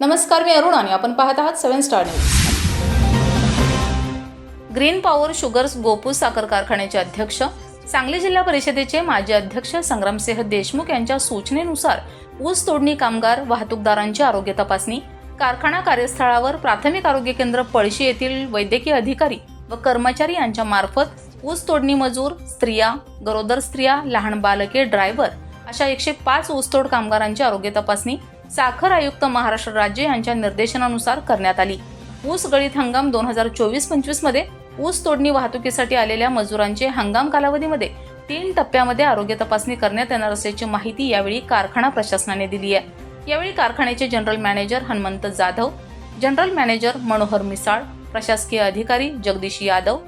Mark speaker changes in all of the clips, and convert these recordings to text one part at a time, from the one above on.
Speaker 1: नमस्कार मी अरुण आणि आपण पाहत आहात seven star news. Green power sugars गोपूस साखर कारखान्याचे अध्यक्ष सांगली जिल्हा परिषदेचे माजी अध्यक्ष संग्रामसिंह देशमुख यांच्या सूचनेनुसार ऊस तोडणी कामगार वाहतूकदारांची आरोग्य तपासणी कारखाना कार्यस्थळावर प्राथमिक आरोग्य केंद्र पळशी येथील वैद्यकीय अधिकारी व कर्मचारी यांच्या मार्फत ऊस तोडणी मजूर स्त्रिया गरोदर स्त्रिया लहान बालके ड्रायव्हर अशा एकशे पाच ऊसतोड कामगारांची आरोग्य तपासणी साखर आयुक्त महाराष्ट्र राज्य यांच्या निर्देशनानुसार करण्यात आली. ऊस गळीत हंगाम दोन हजार चोवीस पंचवीसमध्ये ऊस तोडणी वाहतुकीसाठी आलेल्या मजुरांचे हंगाम कालावधीमध्ये तीन टप्प्यामध्ये आरोग्य तपासणी करण्यात येणार असल्याची माहिती यावेळी कारखाना प्रशासनाने दिली आहे. यावेळी कारखान्याचे general manager Hanumant Jadhav general manager Manohar Misal प्रशासकीय अधिकारी जगदीश यादव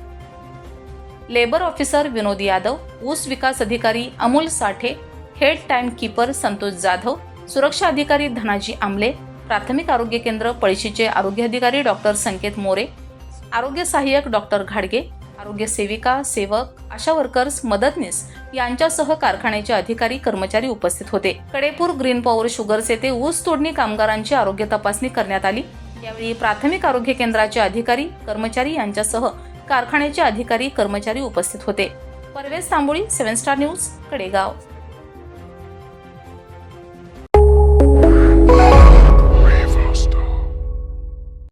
Speaker 1: लेबर ऑफिसर विनोद यादव ऊस विकास अधिकारी Amol Sathe head time keeper Santosh Jadhav सुरक्षा अधिकारी धनाजी आमले प्राथमिक आरोग्य केंद्र पळशीचे आरोग्य अधिकारी डॉक्टर संकेत मोरे आरोग्य सहाय्यक डॉक्टर घाडगे आरोग्य सेविका सेवक आशा वर्कर्स मदतनीस यांच्यासह कारखान्याचे अधिकारी कर्मचारी उपस्थित होते. कडेपूर ग्रीन पॉवर शुगर्स येथे ऊस तोडणी कामगारांची आरोग्य तपासणी करण्यात आली. यावेळी प्राथमिक आरोग्य केंद्राचे अधिकारी कर्मचारी यांच्यासह कारखान्याचे अधिकारी कर्मचारी उपस्थित होते. Parvez Tamboli seven star news Kadegaon.